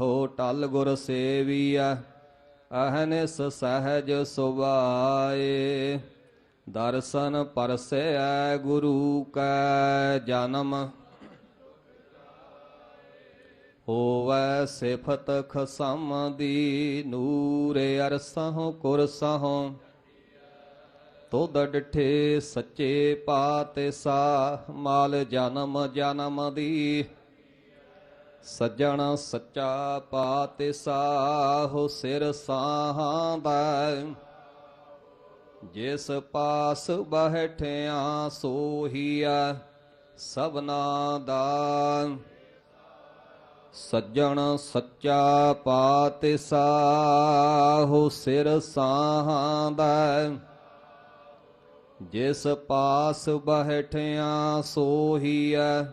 ਹੋ ਟਲ ਗੁਰ ਸੇਵੀਐ ਅਹਨਿਸ ਸਹਿਜ ਸੁਭਾਏ। ਦਰਸ਼ਨ ਪਰਸੈ ਗੁਰੂ ਕੈ ਜਨਮ। ਹੋਵੈ ਸਿਫਤ ਖਸਮ ਦੀ ਨੂਰ ਅਰਸਹੁ ਕੁਰਸਹੁ। ਤੋਦ ਡਿਠੇ ਸੱਚੇ ਪਾਤੇ ਸਾ ਮਾਲ ਜਨਮ ਜਨਮ ਦੀ ਸੱਜਣ ਸੱਚਾ ਪਾਤੇ ਸਾਹੋ ਸਿਰ ਸਾਹਾਂ ਦਾ ਜਿਸ ਪਾਸ ਬਹਿਠਿਆ ਸੋਹੀਆ ਸਭਨਾ ਦਾ। ਸੱਜਣ ਸੱਚਾ ਪਾਤੇ ਸਾਹੋ ਸਿਰ ਸਾਹਾਂ ਦਾ ਜਿਸ ਪਾਸ ਬਹਿਠਿਆ ਸੋਹੀਆ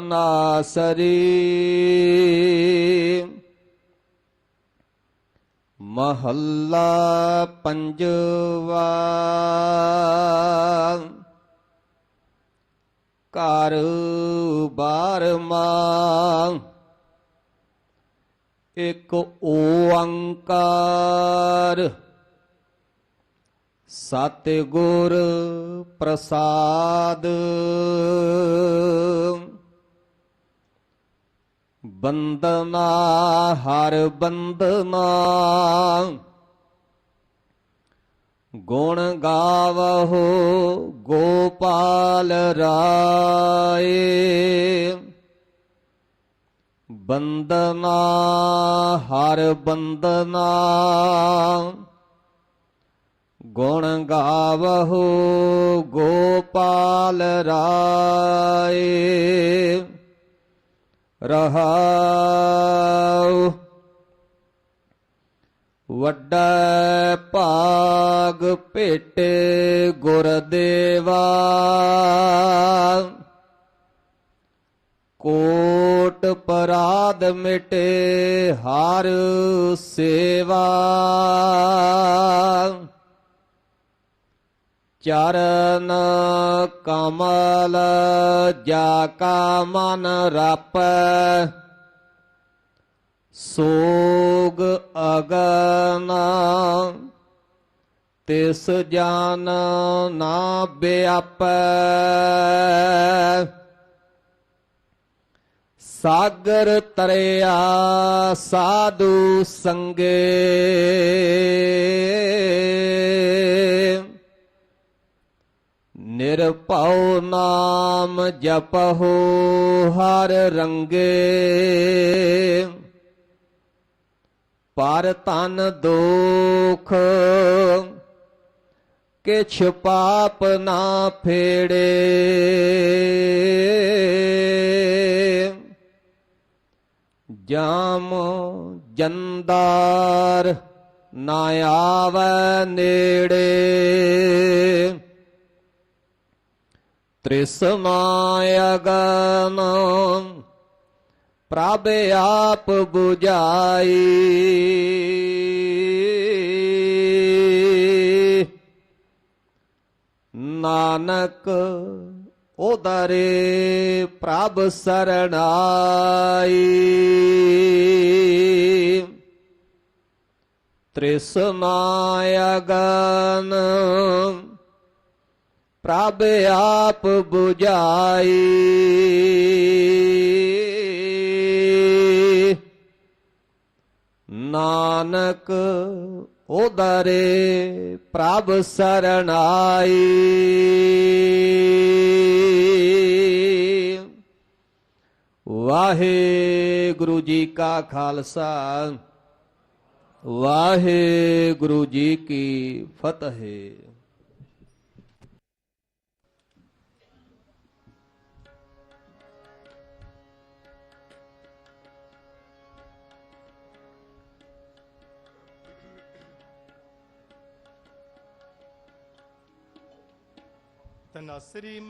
ਨਾਸਰੀ ਮਹੱਲਾ ਪੰਜਵਾ। ਘਰ ਬਾਰਮਾ ਇੱਕ ਓੰਕਾਰ। ਸਤਿਗੁਰ ਪ੍ਰਸਾਦ। ਬੰਦਨਾ ਹਰ ਬੰਦਨਾ। ਗੁਣ ਗਾਵਹੋ ਗੋਪਾਲ ਰਾਏ। ਬੰਦਨਾ ਹਰ ਬੰਦਨਾ। ਗੁਣ ਗਾਵਹੋ ਗੋਪਾਲ ਰਾਏ। ਰਹਾਉ। ਵੱਡਾ ਭਾਗ ਭੇਟੇ ਗੁਰਦੇਵਾ ਕੋਟ ਪਰਾਧ ਮਿਟੇ ਹਰ ਸੇਵਾ। ਚਰਨ ਕਮਲ ਜਾ ਕਾ ਮਨ ਰਾਪੈ ਸੋਗ ਅਗਨ ਤਿਸ ਜਾਨ ਨਾ ਬਿਆਪੈ ਸਾਗਰ ਤਰਿਆ ਸਾਧੂ ਸੰਗੇ ਨਿਰਭਉ ਨਾਮ ਜਪਹੁ ਹਰ ਰੰਗੇ। ਪਰ ਤਨ ਦੁਖ ਕਿਛ ਪਾਪ ਨਾ ਫੇੜੇ। ਜਾਮ ਜੰਦਾਰ ਨਾ ਆਵੈ ਨੇੜੇ। ਤ੍ਰਿਸਨਾ ਅਗਨ ਪ੍ਰਭ ਆਪ 부ਝਾਈ ਨਾਨਕ ਉਦਰੇ ਪ੍ਰਭ ਸਰਣਾਈ। ਤ੍ਰਿਸਨਾ ਪ੍ਰਭ ਆਪ 부ਝਾਈ ਨਾਨਕ ਉਦਰੇ ਪ੍ਰਭ ਸਰਣਾਈ। ਵਾਹਿਗੁਰੂ ਜੀ ਕਾ ਖਾਲਸਾ। ਵਾਹਿਗੁਰੂ ਜੀ ਕੀ ਫਤਿਹ। ரத்ன ஸ்ரீம